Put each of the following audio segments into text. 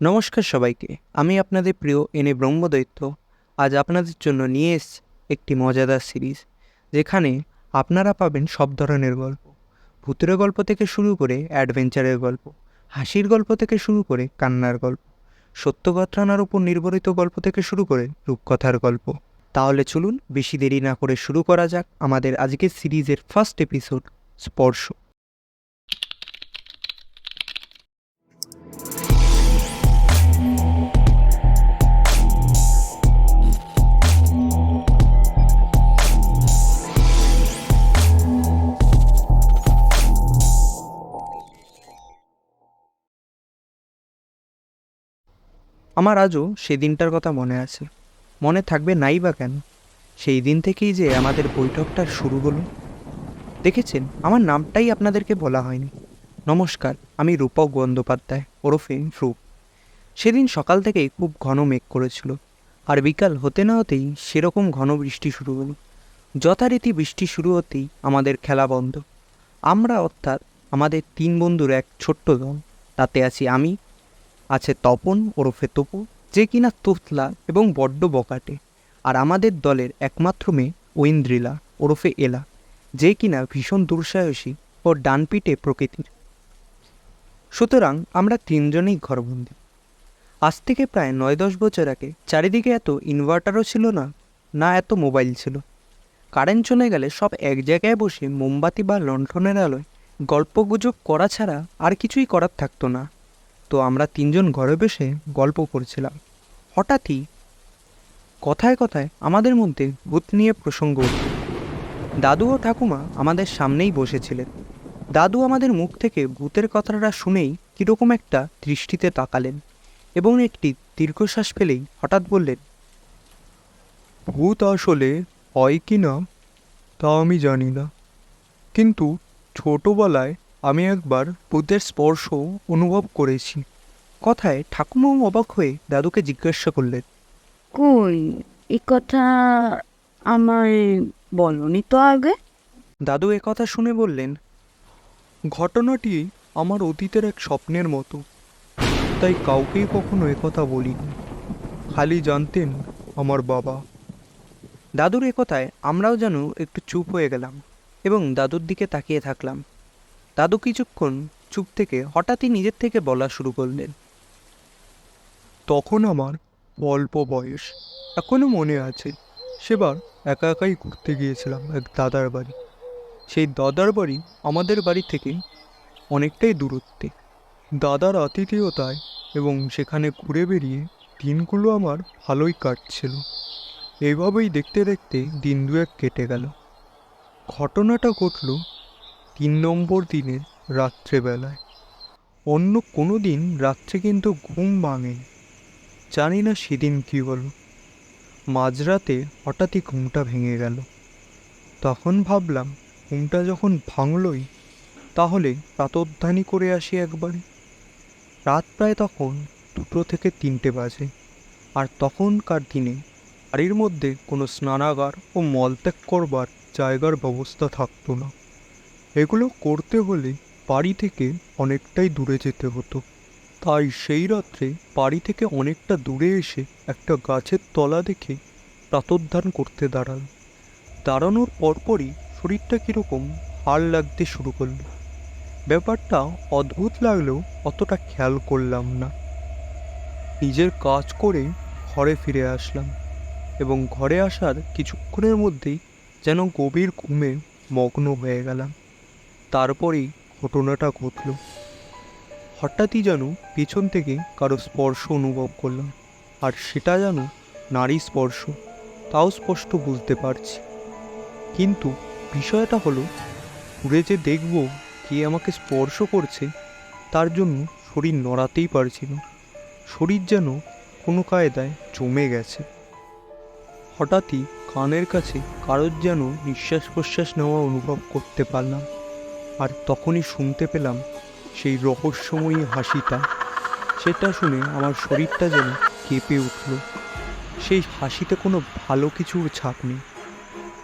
নমস্কার সবাইকে, আমি আপনাদের প্রিয় এনে ব্রহ্মদৈত্য। আজ আপনাদের জন্য নিয়ে এসছি একটি মজাদার সিরিজ, যেখানে আপনারা পাবেন সব ধরনের গল্প। ভূতের গল্প থেকে শুরু করে অ্যাডভেঞ্চারের গল্প, হাসির গল্প থেকে শুরু করে কান্নার গল্প সত্য ঘটনার উপর নির্ভরিত গল্প থেকে শুরু করে রূপকথার গল্প। তাহলে চলুন বেশি দেরি না করে শুরু করা যাক আমাদের আজকের সিরিজের ফার্স্ট এপিসোড, স্পর্শ। আমার আজও সেই দিনটার কথা মনে আছে। মনে থাকবে নাই বা কেন? সেই দিন থেকেই যে আমাদের বৈঠকটা শুরু হলো। দেখেছেন, আমার নামটাই আপনাদেরকে বলা হয়নি। নমস্কার, আমি রূপক বন্দ্যোপাধ্যায় ওরফে রূপ সেদিন সকাল থেকেই খুব ঘন মেঘ করেছিল। আর বিকাল হতে না হতেই সেরকম ঘন বৃষ্টি শুরু হলো। যথারীতি বৃষ্টি শুরু হতেই আমাদের খেলা বন্ধ। আমরা অর্থাৎ আমাদের তিন বন্ধুর এক ছোট্ট দল। তাতে আছি আমি আছে তপন, ওরফে তপু, যে কিনা তোতলা এবং বড্ড বকাটে। আর আমাদের দলের একমাত্র মেয়ে ঐন্দ্রিলা, ওরফে এলা, যে কিনা ভীষণ দুঃসাহসী ও ডানপিটে প্রকৃতির। সুতরাং আমরা তিনজনেই ঘরবন্দি। আজ থেকে প্রায় নয় দশ বছর আগে চারিদিকে এত ইনভার্টারও ছিল না না এত মোবাইল ছিল। কারেন্ট চলে গেলে সব এক জায়গায় বসে মোমবাতি বা লণ্ঠনের আলোয় গল্পগুজব করা ছাড়া আর কিছুই করার থাকতো না। তো আমরা তিনজন ঘরে বসে গল্প করছিলাম। হঠাৎই কথায় কথায় আমাদের মধ্যে ভূত নিয়ে প্রসঙ্গ উঠল। দাদু ও ঠাকুমা আমাদের সামনেই বসেছিলেন। দাদু আমাদের মুখ থেকে ভূতের কথাটা শুনেই কীরকম একটা দৃষ্টিতে তাকালেন এবং একটি দীর্ঘশ্বাস ফেলেই হঠাৎ বললেন, ভূত আসলে হয় কি না তা আমি জানি না। কিন্তু ছোটোবেলায় আমি একবার ভূতের স্পর্শ অনুভব করেছি। কথায় ঠাকুমাও অবাক হয়ে দাদুকে জিজ্ঞাসা করলেন কই? এই কথা আমায় বলনি তো আগে? দাদু এ কথা শুনে বললেন ঘটনাটি আমার অতীতের এক স্বপ্নের মতো তাই কাউকেই কখনো একথা বলিনি। খালি জানতেন আমার বাবা। দাদুর এ কথায় আমরাও যেন একটু চুপ হয়ে গেলাম এবং দাদুর দিকে তাকিয়ে থাকলাম। দাদু কিছুক্ষণ চুপ থেকে হঠাৎই নিজের থেকে বলা শুরু করলেন। তখন আমার অল্প বয়স এখনও মনে আছে। সেবার একা একাই ঘুরতে গিয়েছিলাম এক দাদার বাড়ি। সেই দাদার বাড়ি আমাদের বাড়ি থেকে অনেকটাই দূরত্বে। দাদার আতিথেয়তায় এবং সেখানে ঘুরে বেরিয়ে দিনগুলো আমার ভালোই কাটছিল। এভাবেই দেখতে দেখতে দিন দুয়েক কেটে গেল। ঘটনাটা ঘটল তিন নম্বর দিনের রাত্রেবেলায়। অন্য কোনো দিন রাত্রে কিন্তু ঘুম ভাঙেনি জানি না সেদিন কী হলো। মাঝরাতে হঠাৎই ঘুমটা ভেঙে গেল। তখন ভাবলাম, ঘুমটা যখন ভাঙলই, তাহলে প্রাতোদ্ধানই করে আসি একবারে। রাত প্রায় তখন দুটো থেকে তিনটে বাজে, আর তখনকার দিনে বাড়ির মধ্যে কোনো স্নানাগার ও মলত্যাগ করবার জায়গার ব্যবস্থা থাকতো না। এগুলো করতে হলে বাড়ি থেকে অনেকটাই দূরে যেতে হতো। তাই সেই রাত্রে বাড়ি থেকে অনেকটা দূরে এসে একটা গাছের তলা দেখে প্রাতোদ্ধান করতে দাঁড়াল। দাঁড়ানোর পরপরই শরীরটা কীরকম হাড় লাগতে শুরু করল। ব্যাপারটা অদ্ভুত লাগলেও অতটা খেয়াল করলাম না। নিজের কাজ করে ঘরে ফিরে আসলাম এবং ঘরে আসার কিছুক্ষণের মধ্যেই যেন গভীর ঘুমে মগ্ন হয়ে গেলাম। তারপরেই ঘটনাটা ঘটলো। হঠাৎই যেন পেছন থেকে কারও স্পর্শ অনুভব করলাম, আর সেটা যেন নারী স্পর্শ, তাও স্পষ্ট বুঝতে পারছি। কিন্তু বিষয়টা হলো, ঘুরে যে দেখব কে আমাকে স্পর্শ করছে, তার জন্য শরীর নড়াতেই পারছি না। শরীর যেন কোনো কায়দায় জমে গেছে। হঠাৎই কানের কাছে কারোর যেন নিঃশ্বাস প্রশ্বাস নেওয়া অনুভব করতে পারলাম। আর তখনই শুনতে পেলাম সেই রহস্যময়ী হাসিটা। সেটা শুনে আমার শরীরটা যেন কেঁপে উঠল। সেই হাসিতে কোনো ভালো কিছুর ছাপ নেই।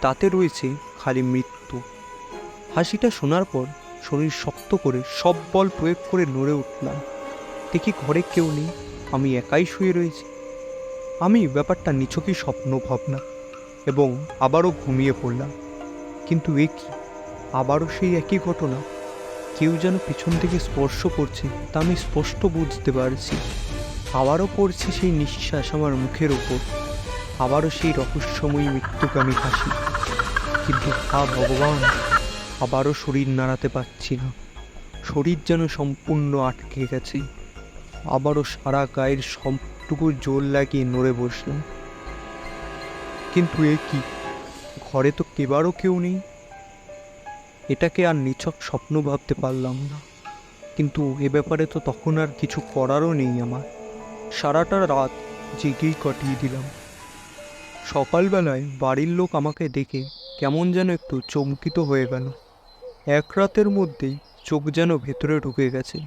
তাতে রয়েছে খালি মৃত্যু। হাসিটা শোনার পর শরীর শক্ত করে সব বল প্রয়োগ করে নড়ে উঠলাম। দেখি ঘরে কেউ নেই, আমি একাই শুয়ে রয়েছি। আমি ব্যাপারটা নিছকই স্বপ্ন ভাবনা এবং আবারও ঘুমিয়ে পড়লাম। কিন্তু এ কি? আবারও সেই একই ঘটনা। কেউ যেন পিছন থেকে স্পর্শ করছে তা আমি স্পষ্ট বুঝতে পারছি। আবারও পড়ছে সেই নিঃশ্বাস আমার মুখের ওপর। আবারও সেই রহস্যময়ী মৃত্যুকামী হাসি। কিন্তু হা ভগবান, আবারও শরীর নাড়াতে পারছি না। শরীর যেন সম্পূর্ণ আটকে গেছে। আবারও সারা গায়ের সবটুকু জোর লাগিয়ে নড়ে বসলাম। কিন্তু এ কি? ঘরে তো কেবারও কেউ নেই। এটাকে আর নিছক স্বপ্ন ভাবতে পারলাম না। কিন্তু এ ব্যাপারে তো তখন আর কিছু করারও নেই আমার। সারাটা রাত জেগেই কাটিয়ে দিলাম। সকালবেলায় বাড়ির লোক আমাকে দেখে কেমন যেন একটু চমকিত হয়ে গেল। এক রাতের মধ্যেই চোখ যেন ভেতরে ঢুকে গেছে,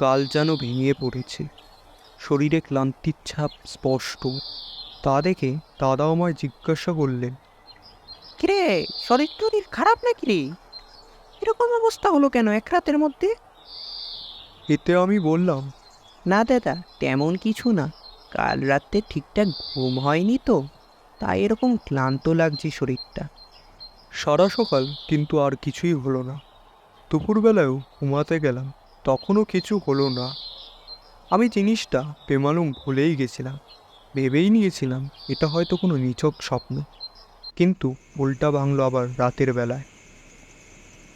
গাল যেন ভেঙে পড়েছে। শরীরে ক্লান্তির ছাপ স্পষ্ট। তা দেখে দাদা আমায় জিজ্ঞাসা করলেন, কিরে, শরীর টরীর খারাপ নাকি রে? এরকম অবস্থা হলো কেন? এক রাতের মধ্যে? এতে আমি বললাম। না দাদা তেমন কিছু না। কাল রাতে ঠিকঠাক ঘুম হয়নি তো তাই এরকম ক্লান্ত লাগছে শরীরটা। সারা সকাল কিন্তু আর কিছুই হলো না। দুপুরবেলায়ও ঘুমাতে গেলাম তখনও কিছু হলো না। আমি জিনিসটা বেমালুম ভুলেই গেছিলাম। ভেবেই নিয়েছিলাম এটা হয়তো কোনো নিছক স্বপ্ন। কিন্তু উল্টা ভাঙলো আবার রাতের বেলায়।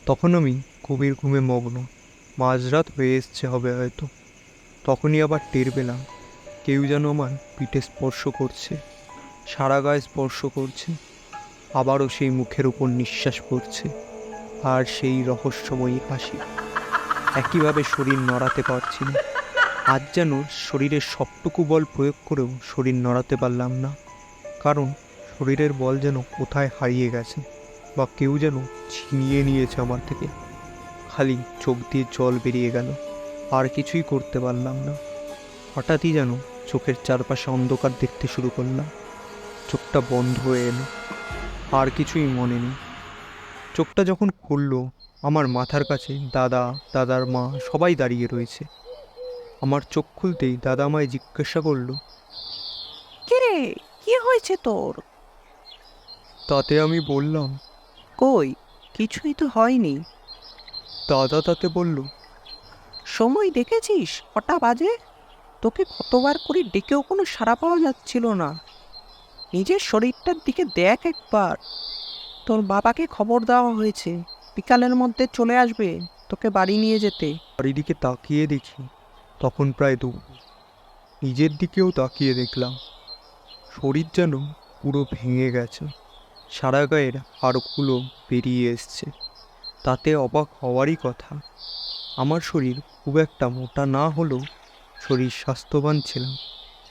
তখন আমি গভীর ঘুমে মগ্ন। মাঝরাত হয়ে এসছে হবে হয়তো। তখনই আবার টের পেলাম, কেউ যেন আমার পিঠে স্পর্শ করছে, সারা গায়ে স্পর্শ করছে, আবারও সেই মুখের উপর নিঃশ্বাস পড়ছে, আর সেই রহস্যময়ী হাসি। একইভাবে শরীর নড়াতে পারছি না। আজ যেন শরীরের সবটুকু বল প্রয়োগ করেও শরীর নড়াতে পারলাম না, কারণ শরীরের বল যেন কোথায় হারিয়ে গেছে। বা কেউ যেন ছিনিয়ে নিয়েছে আমার থেকে। খালি চোখ দিয়ে জল বেরিয়ে গেল আর কিছুই করতে পারলাম না। হঠাৎই যেন চোখের চারপাশে অন্ধকার দেখতে শুরু করলাম। চোখটা বন্ধ হয়ে এলো আর কিছুই মনে নেই। চোখটা যখন খুললো আমার মাথার কাছে দাদা দাদার মা সবাই দাঁড়িয়ে রয়েছে। আমার চোখ খুলতেই দাদা আমায় জিজ্ঞাসা করল কিরে কি হয়েছে তোর? তাতে আমি বললাম কই? কিছুই তো হয়নি। দাদা তাতে বলল সময় দেখেছিস? কটা বাজে? তোকে কতবার করে ডেকেও কোনো সাড়া পাওয়া যাচ্ছিল না। নিজের শরীরটার দিকে দেখ একবার। তোর বাবাকে খবর দেওয়া হয়েছে। বিকালের মধ্যে চলে আসবে তোকে বাড়ি নিয়ে যেতে। চারিদিকে তাকিয়ে দেখি তখন প্রায় দুপুর নিজের দিকেও তাকিয়ে দেখলাম। শরীর যেন পুরো ভেঙে গেছে। সারা গায়ের হাড়গুলো বেরিয়ে এসছে। তাতে অবাক হওয়ারই কথা, আমার শরীর খুব একটা মোটা না হলেও শরীর স্বাস্থ্যবান ছিলাম।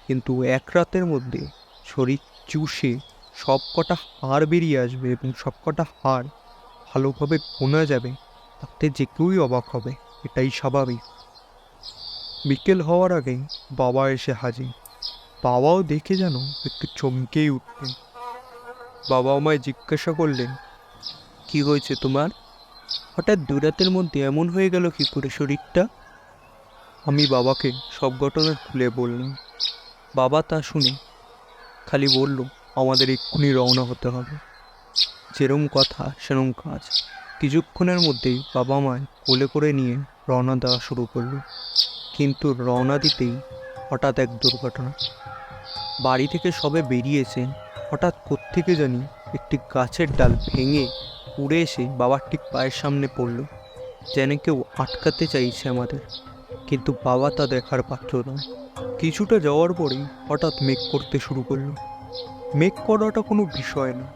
কিন্তু এক রাতের মধ্যে শরীর চুষে সব কটা হাড় বেরিয়ে আসবে এবং সব কটা হাড় ভালোভাবে গোনা যাবে, তাতে যে কেউই অবাক হবে, এটাই স্বাভাবিক। বিকেল হওয়ার আগে বাবা এসে হাজির। বাবাও দেখে যেন একটু চমকেই উঠলেন। বাবা আমায় জিজ্ঞাসা করলেন, কি হয়েছে তোমার? হঠাৎ দুরাতের মধ্যে এমন হয়ে গেল কি করে শরীরটা? আমি বাবাকে সব ঘটনা খুলে বললাম। বাবা তা শুনে খালি বলল, আমাদের এক্ষুনি রওনা হতে হবে। যেরম কথা, সেরম কাজ। কিছুক্ষণের মধ্যেই বাবা মায় কোলে করে নিয়ে রওনা দেওয়া শুরু করল। কিন্তু রওনা দিতেই হঠাৎ এক দুর্ঘটনা। বাড়ি থেকে সবে বেরিয়েছে হঠাৎ কোত্থেকে জানি একটি গাছের ডাল ভেঙে উড়ে এসে বাবার ঠিক পায়ের সামনে পড়ল। যেন কেউ আটকাতে চাইছে আমাদের, কিন্তু বাবা তা দেখার পাত্র নয়। কিছুটা যাওয়ার পরেই হঠাৎ মেঘ করতে শুরু করল। মেঘ করাটা কোনো বিষয় না।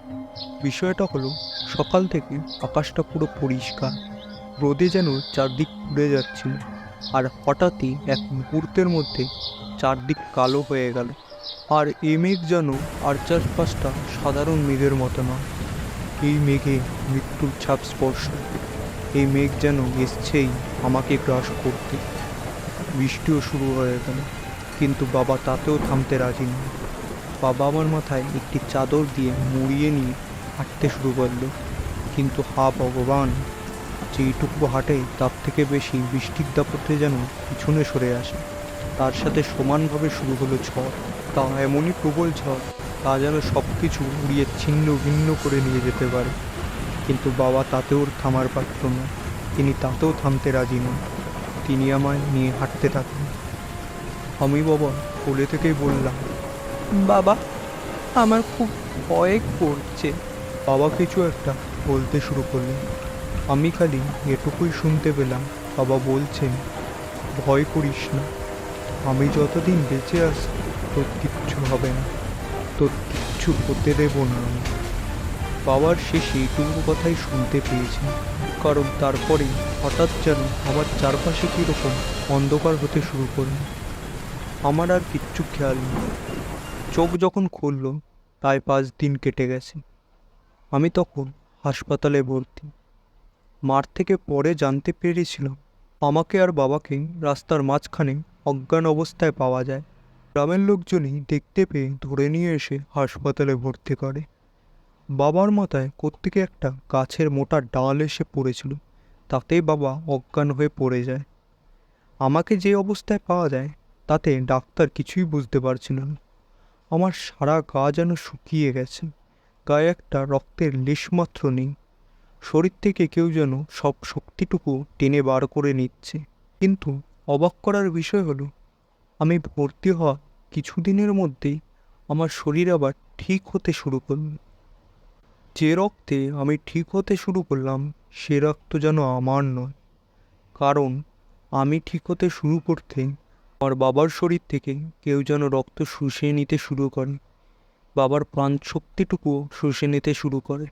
বিষয়টা হলো, সকাল থেকে আকাশটা পুরো পরিষ্কার। রোদে যেন চারদিক পুড়ে যাচ্ছিল, আর হঠাৎই এক মুহূর্তের মধ্যে চারদিক কালো হয়ে গেল। আর এই মেঘ যেন আর চারপাশটা সাধারণ মেঘের মতো নয়। এই মেঘে মৃত্যুর ছাপ স্পর্শ এই মেঘ যেন এসছেই আমাকে গ্রাস করতে। বৃষ্টিও শুরু হয়ে গেল, কিন্তু বাবা তাতেও থামতে রাজি নয় বাবা আমার মাথায় একটি চাদর দিয়ে মুড়িয়ে নিয়ে হাঁটতে শুরু করল। কিন্তু হা ভগবান, যেইটুকু হাঁটে তার থেকে বেশি বৃষ্টির দাপটে যেন পিছনে সরে আসে। তার সাথে সমানভাবে শুরু হলো ঝড়। তা এমনই প্রবল ঝড়, তা যেন সব কিছু উড়িয়ে ছিন্ন ভিন্ন করে নিয়ে যেতে পারে। কিন্তু বাবা তাতেও থামার পাত্র না তিনি তাতেও থামতে রাজি নন। তিনি আমায় নিয়ে হাঁটতে থাকেন। আমি বাবা কোলে থেকেই বললাম, বাবা, আমার খুব ভয় করছে। বাবা কিছু একটা বলতে শুরু করলেন। আমি খালি এটুকুই শুনতে পেলাম। বাবা বলছেন, ভয় করিস না। আমি যতদিন বেঁচে আছি, তোর কিচ্ছু হবে না। তোর কিচ্ছু হতে দেব না আমি। বাবার শেষে এইটুকু কথাই শুনতে পেয়েছি, কারণ তারপরেই হঠাৎ যেন আমার চারপাশে কীরকম অন্ধকার হতে শুরু করল। আমার আর কিচ্ছু খেয়াল নেই। চোখ যখন খুলল, প্রায় পাঁচ দিন কেটে গেছে। আমি তখন হাসপাতালে ভর্তি। মার থেকে পরে জানতে পেরেছিলাম, আমাকে আর বাবাকে রাস্তার মাঝখানে অজ্ঞান অবস্থায় পাওয়া যায়। গ্রামের লোকজনই দেখতে পেয়ে ধরে নিয়ে এসে হাসপাতালে ভর্তি করে। বাবার মাথায় কোত্থেকে একটা গাছের মোটা ডাল এসে পড়েছিল। তাতেই বাবা অজ্ঞান হয়ে পড়ে যায়। আমাকে যে অবস্থায় পাওয়া যায়, তাতে ডাক্তার কিছুই বুঝতে পারছিল না। আমার সারা গা যেন শুকিয়ে গেছে। গায়ে একটা রক্তের লেশমাত্র নেই। শরীর থেকে কেউ যেন সব শক্তিটুকু টেনে বার করে নিচ্ছে। কিন্তু অবাক করার বিষয় হলো, আমি ভর্তি হওয়া কিছুদিনের মধ্যেই আমার শরীর আবার ঠিক হতে শুরু করল। যে রক্তে আমি ঠিক হতে শুরু করলাম, সে রক্ত যেন আমার নয়। কারণ আমি ঠিক হতে শুরু করতে আমার বাবার শরীর থেকে কেউ যেন রক্ত শুষে নিতে শুরু করে। বাবার প্রাণ শক্তিটুকুও শুষে নিতে শুরু করে।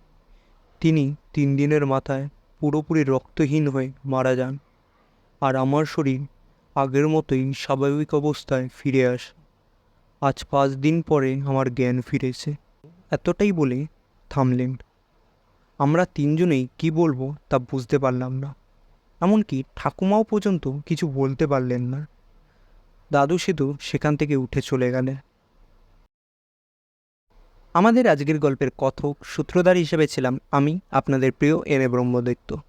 তিনি তিন দিনের মাথায় পুরোপুরি রক্তহীন হয়ে মারা যান। আর আমার শরীর আগের মতোই স্বাভাবিক অবস্থায় ফিরে আসে। আজ পাঁচ দিন পরে আমার জ্ঞান ফিরেছে। এতটাই বলে থামলেন। আমরা তিনজনেই কি বলব তা বুঝতে পারলাম না। এমনকি ঠাকুমাও পর্যন্ত কিছু বলতে পারলেন না। দাদু সেতু সেখান থেকে উঠে চলে গেলেন। আমাদের আজকের গল্পের কথক সূত্রধার হিসেবে ছিলাম আমি, আপনাদের প্রিয় এম এ ব্রহ্মদৈত্য।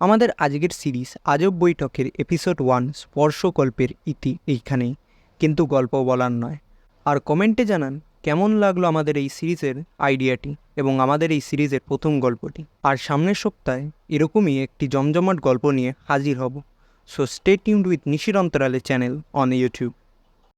আমাদের আজকের সিরিজ আজব বৈঠকের এপিসোড ওয়ান স্পর্শ গল্পের ইতি এইখানেই। কিন্তু গল্প বলার নয়। আর কমেন্টে জানান, কেমন লাগল আমাদের এই সিরিজের আইডিয়াটি এবং আমাদের এই সিরিজের প্রথম গল্পটি? আর সামনের সপ্তাহে এরকমই একটি জমজমাট গল্প নিয়ে হাজির হব। সো স্টে টিউন্ড উইথ নিশির অন্তরালে চ্যানেল অন ইউটিউব